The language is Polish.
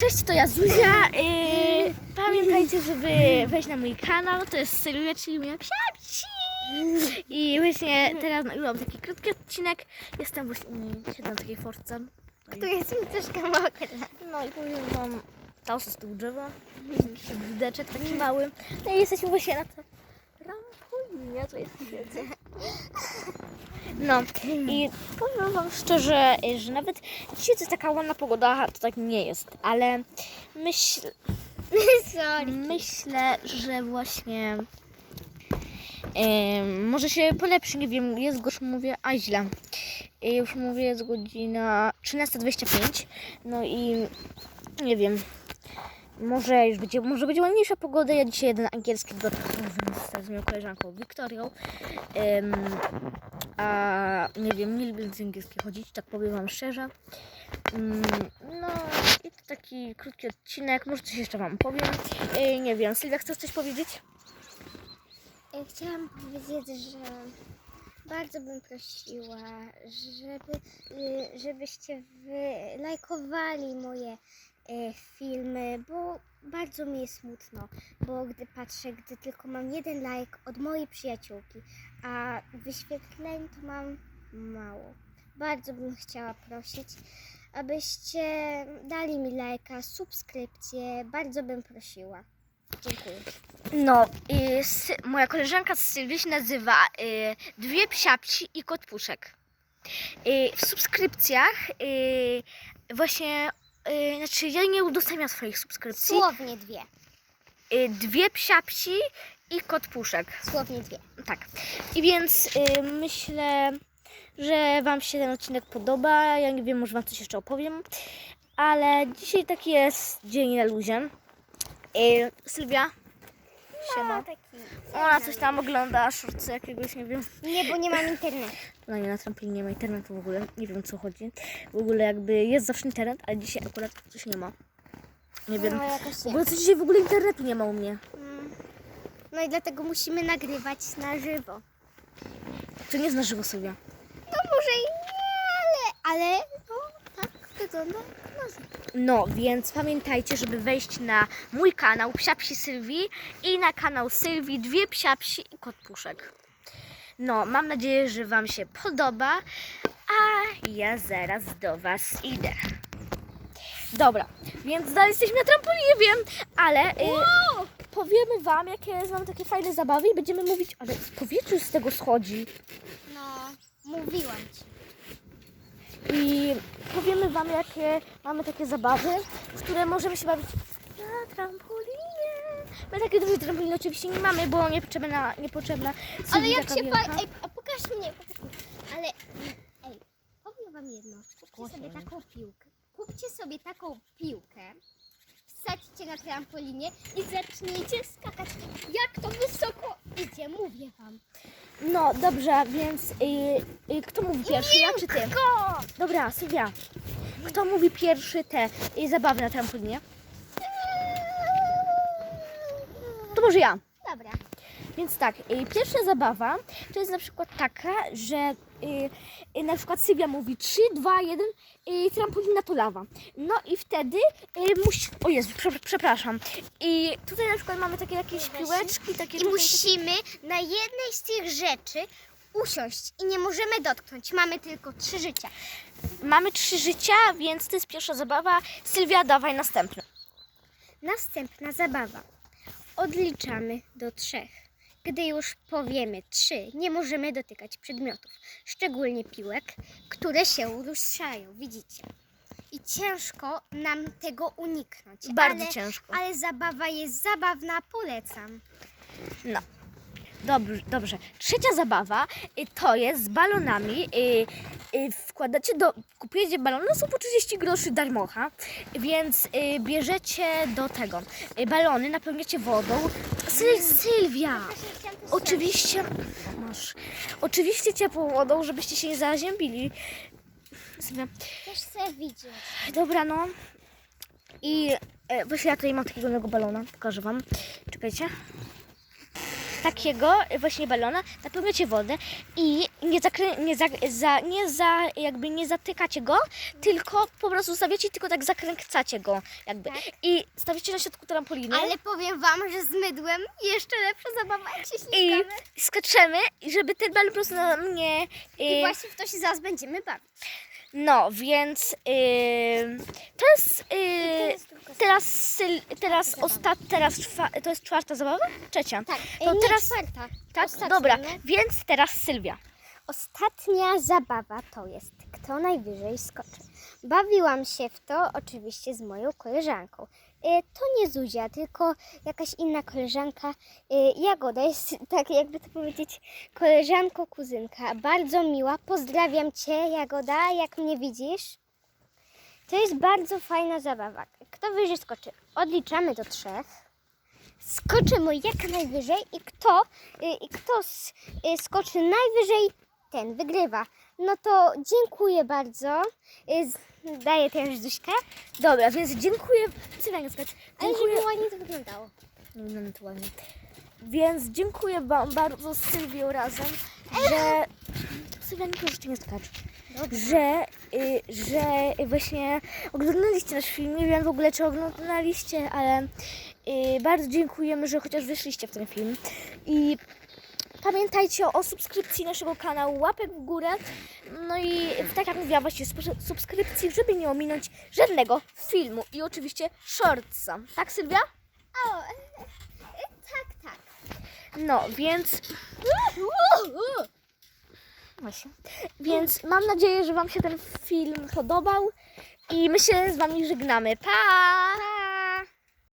Cześć, to ja Zuzia. Yy, pamiętajcie, żeby wejść na mój kanał. To jest Sylwia, czyli moja psiapsi. I właśnie teraz nagrywam taki krótki odcinek. Jestem właśnie, siedzę na takiej force. Tu jest mi troszkę mokra. No i powiem wam, tam z tyłu drzewa. Jakiś budeczek taki mały. No i jesteśmy właśnie na to trampolinie, to jest siedzę. No i powiem wam szczerze, że nawet dzisiaj to jest taka ładna pogoda, to tak nie jest, ale myśl, myślę, że właśnie em, może się polepszy, nie wiem, jest już mówię, a źle. Y, Już mówię, jest godzina 13.25, no i nie wiem, może już będzie, może będzie ładniejsza pogoda. Ja dzisiaj jeden angielski do z moją koleżanką Wiktorią. Em, a nie wiem, nie lubię z angielskiej chodzić, tak powiem wam szczerze. Mm, no i to taki krótki odcinek, może coś jeszcze wam powiem. Y, nie wiem, Sylwia, chcesz coś powiedzieć? Chciałam powiedzieć, że bardzo bym prosiła, żeby, y, żebyście wy lajkowali moje y, filmy, bo bardzo mi jest smutno, bo gdy patrzę, gdy tylko mam jeden lajk od mojej przyjaciółki, a wyświetleń to mam mało. Bardzo bym chciała prosić, abyście dali mi lajka, subskrypcję, bardzo bym prosiła. Dziękuję. No, y, sy, moja koleżanka z Sylwii się nazywa y, Dwie Psiapci i Kot Puszek. Y, w subskrypcjach y, właśnie, y, znaczy ja nie udostępniam swoich subskrypcji. Słownie dwie. Y, dwie Psiapci i Kot Puszek. Słownie dwie. Tak. I więc y, myślę, że Wam się ten odcinek podoba. Ja nie wiem, może Wam coś jeszcze opowiem. Ale dzisiaj taki jest dzień na luzie. Y, Sylwia? Siema. No. Ona coś tam ogląda, szorcy jakiegoś, nie wiem. Nie, bo nie mam internetu. No nie, na trampolinie nie ma internetu w ogóle. Nie wiem, co chodzi. W ogóle jakby jest zawsze internet, ale dzisiaj akurat coś nie ma. Nie wiem. No, jakoś W nie. ogóle co dzisiaj w ogóle internetu nie ma u mnie. Mm. No i dlatego musimy nagrywać na żywo. To nie jest na żywo Sylwia. No może i nie, ale, ale no tak wygląda. No, więc pamiętajcie, żeby wejść na mój kanał Psiapsi Sylwii i na kanał Sylwii Dwie Psiapsi i Kot Puszek. No, mam nadzieję, że Wam się podoba, a ja zaraz do Was idę. Dobra, więc dalej jesteśmy na trampolinie, wiem, ale y, powiemy Wam, jakie mamy takie fajne zabawy i będziemy mówić, ale powietrze z tego schodzi. No, mówiłam ci. I powiemy Wam, jakie mamy takie zabawy, w które możemy się bawić na trampolinie. My takie duże trampoliny oczywiście nie mamy, bo niepotrzebna, niepotrzebna Ale jak się pa... Ej, a pokaż mnie, pokaż mnie. Ale, ej, powiem wam jedno. Kupcie sobie taką piłkę. Kupcie sobie taką piłkę. Wsadźcie na trampolinie i zacznijcie skakać. Jak to wysoko idzie, mówię wam. No dobrze, więc y, y, kto mówi pierwszy, ja czy ty? Dobra, Sylwia. Kto mówi pierwszy te y, zabawy na trampolinie? To może ja. Dobra. Więc tak, y, pierwsza zabawa to jest na przykład taka, że y, y, na przykład Sylwia mówi 3, 2, 1, y, trampolina to lawa. No i wtedy y, musi... O Jezu, prze, przepraszam. I tutaj na przykład mamy takie jakieś piłeczki, takie... I tutaj, musimy na jednej z tych rzeczy usiąść i nie możemy dotknąć. Mamy tylko trzy życia. Mamy trzy życia, więc to jest pierwsza zabawa. Sylwia, dawaj następną. Następna zabawa. Odliczamy do trzech. Gdy już powiemy trzy, nie możemy dotykać przedmiotów, szczególnie piłek, które się ruszają, widzicie. I ciężko nam tego uniknąć. Bardzo ale, ciężko. Ale zabawa jest zabawna, polecam. No. Dobrze, dobrze. Trzecia zabawa y, to jest z balonami. Y, y, wkładacie do. Kupujecie balony, no są po 30 groszy darmocha, więc y, bierzecie do tego. Y, balony napełniacie wodą. Syl, Sylwia! Oczywiście. Masz. Oczywiście ciepłą wodą, żebyście się nie zaziębili. Sylwia. Też chcę widzieć. Dobra, no. I e, właśnie ja tutaj mam takiego nowego balona. Pokażę wam. Czekajcie. Takiego właśnie balona, napełniacie wodę i nie, zakrę, nie, za, za, nie za, jakby nie zatykacie go, tylko po prostu stawiacie, tylko tak zakręcacie go jakby. Tak. I stawiacie na środku trampoliny Ale powiem wam, że z mydłem jeszcze lepsza zabawa, jak się i ślizgamy. skaczemy, żeby ten balon po prostu na mnie... I y, właśnie w to się zaraz będziemy bawić. No, więc y, to jest... Y, teraz teraz ostat, teraz czwa, to jest czwarta zabawa? Trzecia. Tak, To nie teraz- czwarta. Tak, Ostatnia, dobra, no. więc teraz Sylwia. Ostatnia zabawa to jest kto najwyżej skoczy. Bawiłam się w to oczywiście z moją koleżanką. E, To nie Zuzia, tylko jakaś inna koleżanka. E, Jagoda jest, tak jakby to powiedzieć, koleżanko, kuzynka. Bardzo miła. Pozdrawiam Cię, Jagoda, jak mnie widzisz. To jest bardzo fajna zabawa. Kto wyżej skoczy? Odliczamy do trzech. Skoczymy jak najwyżej i kto, y, i kto skoczy najwyżej, ten wygrywa. No to dziękuję bardzo. Y, Daję teraz Zuśkę. Dobra, więc dziękuję. Nie skacz. Ale Dziękuję. żeby ładnie to wyglądało. Nie wygląda to ładnie. Więc dziękuję Wam bardzo z Sylwią razem, że... Sylwia, nie Cię nie skacz. Że, y, że właśnie oglądaliście nasz film. Nie wiem w ogóle, czy oglądaliście, ale y, bardzo dziękujemy, że chociaż wyszliście w ten film. I pamiętajcie o subskrypcji naszego kanału, łapek w górę. No i tak jak mówiłam, właśnie subskrypcji, żeby nie ominąć żadnego filmu. I oczywiście shortsa. Tak, Sylwia? O, e, e, tak, tak. No, więc. Właśnie. Więc mam nadzieję, że Wam się ten film podobał. I my się z Wami żegnamy. Pa!